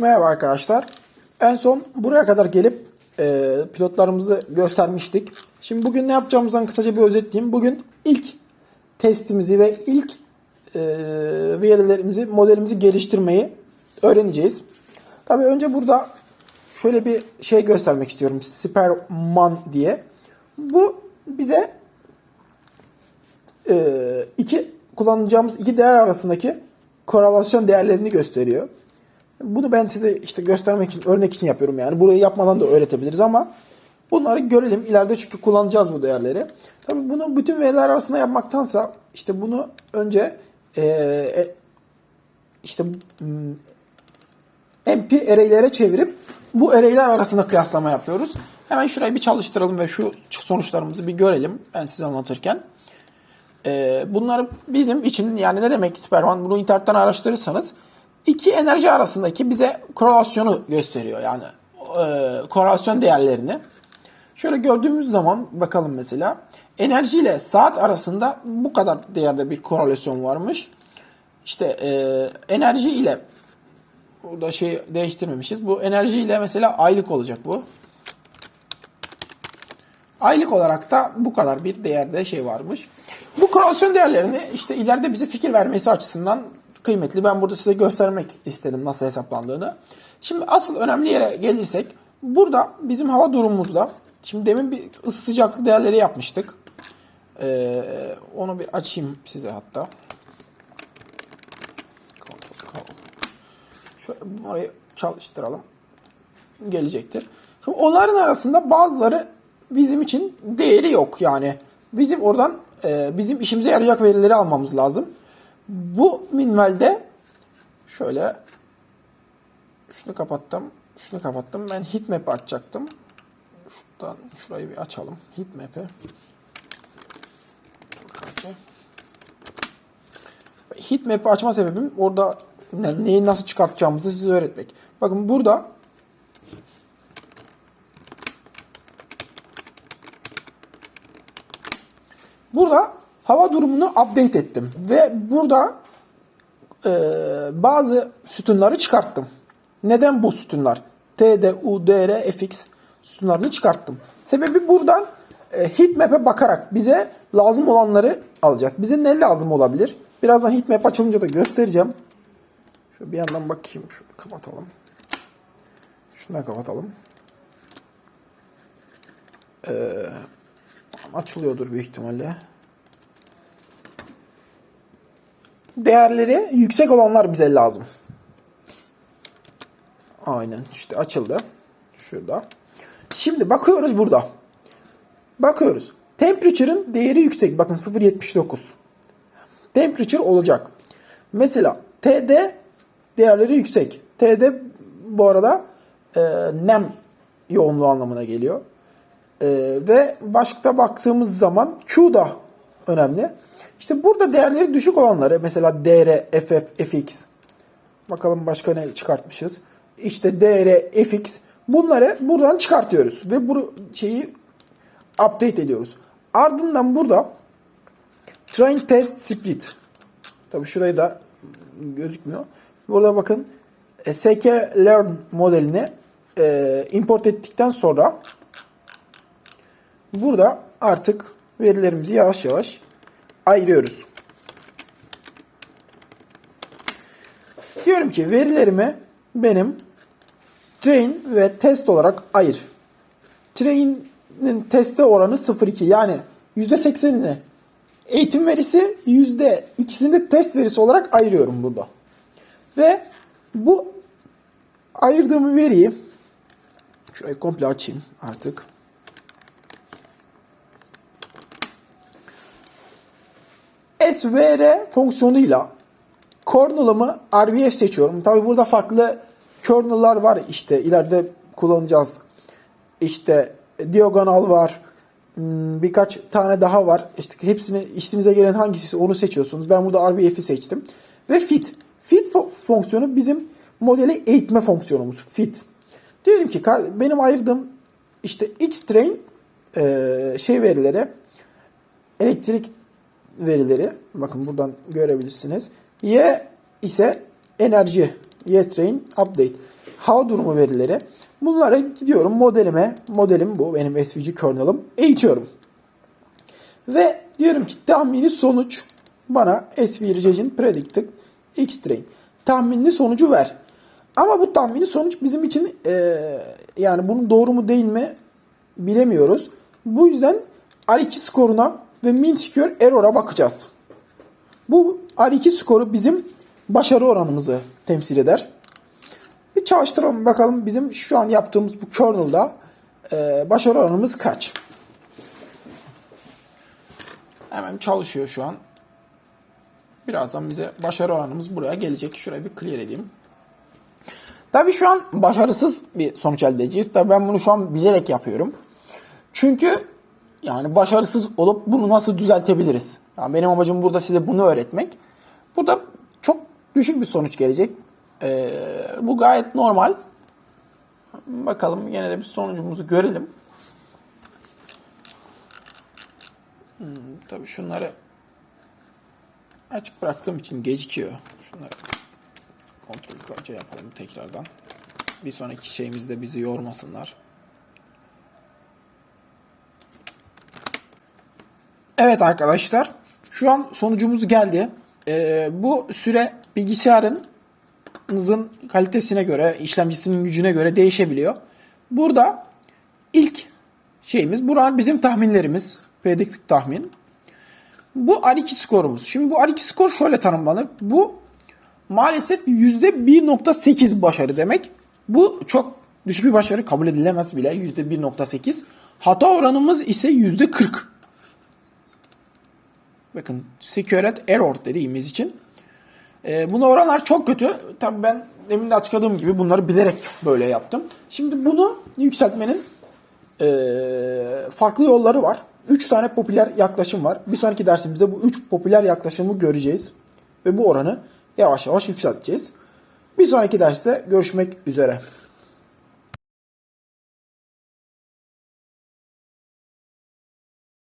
Merhaba arkadaşlar. En son buraya kadar gelip e, pilotlarımızı göstermiştik. Şimdi bugün ne yapacağımızdan kısaca bir özetleyeyim. Bugün ilk testimizi ve ilk e, verilerimizi, modelimizi geliştirmeyi öğreneceğiz. Tabii önce burada şöyle bir şey göstermek istiyorum. Superman diye. Bu bize e, iki kullanacağımız iki değer arasındaki korelasyon değerlerini gösteriyor. Bunu ben size işte göstermek için, örnek için yapıyorum yani. Burayı yapmadan da öğretebiliriz ama bunları görelim. İleride çünkü kullanacağız bu değerleri. Tabii bunu bütün veriler arasında yapmaktansa işte bunu önce e, e, işte MP array'lere çevirip bu array'ler arasında kıyaslama yapıyoruz. Hemen şurayı bir çalıştıralım ve şu sonuçlarımızı bir görelim ben size anlatırken. Ee, bunlar bizim için yani ne demek Superman bunu internetten araştırırsanız iki enerji arasındaki bize korelasyonu gösteriyor yani e, korelasyon değerlerini. Şöyle gördüğümüz zaman bakalım mesela enerji ile saat arasında bu kadar değerde bir korelasyon varmış. İşte e, enerji ile burada şey değiştirmemişiz. Bu enerji ile mesela aylık olacak bu. Aylık olarak da bu kadar bir değerde şey varmış. Bu korelasyon değerlerini işte ileride bize fikir vermesi açısından kıymetli. Ben burada size göstermek istedim nasıl hesaplandığını. Şimdi asıl önemli yere gelirsek burada bizim hava durumumuzda şimdi demin bir ısı sıcaklık değerleri yapmıştık. Ee, onu bir açayım size hatta. Şöyle orayı çalıştıralım. Gelecektir. Şimdi onların arasında bazıları bizim için değeri yok. Yani bizim oradan e, bizim işimize yarayacak verileri almamız lazım. Bu minvalde şöyle şunu kapattım. Şunu kapattım. Ben heatmap'i açacaktım. Şuradan şurayı bir açalım. Heatmap'i. Heatmap'i açma sebebim orada ne- neyi nasıl çıkartacağımızı size öğretmek. Bakın burada Burada hava durumunu update ettim. Ve burada e, bazı sütunları çıkarttım. Neden bu sütunlar? T, D, U, D, R, Fx sütunlarını çıkarttım. Sebebi buradan e, heatmap'e bakarak bize lazım olanları alacağız. Bize ne lazım olabilir? Birazdan heatmap açılınca da göstereceğim. Şöyle bir yandan bakayım. Şunu kapatalım. Şunu da kapatalım. Ee, açılıyordur büyük ihtimalle. Değerleri yüksek olanlar bize lazım. Aynen işte açıldı. Şurada. Şimdi bakıyoruz burada. Bakıyoruz. Temperature'ın değeri yüksek. Bakın 0.79. Temperature olacak. Mesela TD değerleri yüksek. TD bu arada e, nem yoğunluğu anlamına geliyor. E, ve başlıkta baktığımız zaman Q da önemli. İşte burada değerleri düşük olanları mesela DR, FF, FX. Bakalım başka ne çıkartmışız. İşte DR, FX. Bunları buradan çıkartıyoruz. Ve bu şeyi update ediyoruz. Ardından burada train test split. Tabi şurayı da gözükmüyor. Burada bakın e, SK Learn modelini e, import ettikten sonra burada artık verilerimizi yavaş yavaş ayırıyoruz. Diyorum ki verilerimi benim train ve test olarak ayır. Train'in teste oranı 0.2 yani %80'ini eğitim verisi %2'sini de test verisi olarak ayırıyorum burada. Ve bu ayırdığım veriyi şurayı komple açayım artık. SVR fonksiyonuyla kernel'ımı RVF seçiyorum. Tabi burada farklı kernel'lar var işte ileride kullanacağız. İşte diagonal var. Hmm, Birkaç tane daha var. İşte hepsini işinize gelen hangisi onu seçiyorsunuz. Ben burada RVF'i seçtim. Ve fit. Fit fo- fonksiyonu bizim modeli eğitme fonksiyonumuz. Fit. Diyelim ki benim ayırdığım işte X train e, şey verileri elektrik verileri bakın buradan görebilirsiniz. Y ise enerji. Y train update. hava durumu verileri. Bunlara gidiyorum modelime, modelim bu benim SVG kernel'ım eğitiyorum. Ve diyorum ki tahmini sonuç bana SV Regression Predicted X-Train. Tahminli sonucu ver. Ama bu tahmini sonuç bizim için eee, yani bunun doğru mu değil mi bilemiyoruz. Bu yüzden R2 skoruna ve mean square error'a bakacağız. Bu R2 skoru bizim başarı oranımızı temsil eder. Bir çalıştıralım bakalım bizim şu an yaptığımız bu kernel'da eee, başarı oranımız kaç? Hemen çalışıyor şu an. Birazdan bize başarı oranımız buraya gelecek. Şurayı bir clear edeyim. Tabii şu an başarısız bir sonuç elde edeceğiz. Tabii ben bunu şu an bilerek yapıyorum. Çünkü yani başarısız olup bunu nasıl düzeltebiliriz? Yani benim amacım burada size bunu öğretmek. Burada çok düşük bir sonuç gelecek. Ee, bu gayet normal. Bakalım yine de bir sonucumuzu görelim. Hmm, tabii şunları açık bıraktığım için gecikiyor. Şunları kontrol kolayca yapalım tekrardan. Bir sonraki şeyimizde bizi yormasınlar. Evet arkadaşlar. Şu an sonucumuz geldi. Ee, bu süre bilgisayarınızın kalitesine göre, işlemcisinin gücüne göre değişebiliyor. Burada ilk şeyimiz, buran bizim tahminlerimiz. Prediktif tahmin. Bu R2 skorumuz. Şimdi bu R2 skor şöyle tanımlanır. Bu maalesef %1.8 başarı demek. Bu çok düşük bir başarı kabul edilemez bile. %1.8. Hata oranımız ise %40. Bakın security error dediğimiz için. E, buna oranlar çok kötü. Tabii ben demin de açıkladığım gibi bunları bilerek böyle yaptım. Şimdi bunu yükseltmenin e, farklı yolları var. 3 tane popüler yaklaşım var. Bir sonraki dersimizde bu 3 popüler yaklaşımı göreceğiz. Ve bu oranı yavaş yavaş yükselteceğiz. Bir sonraki derste görüşmek üzere.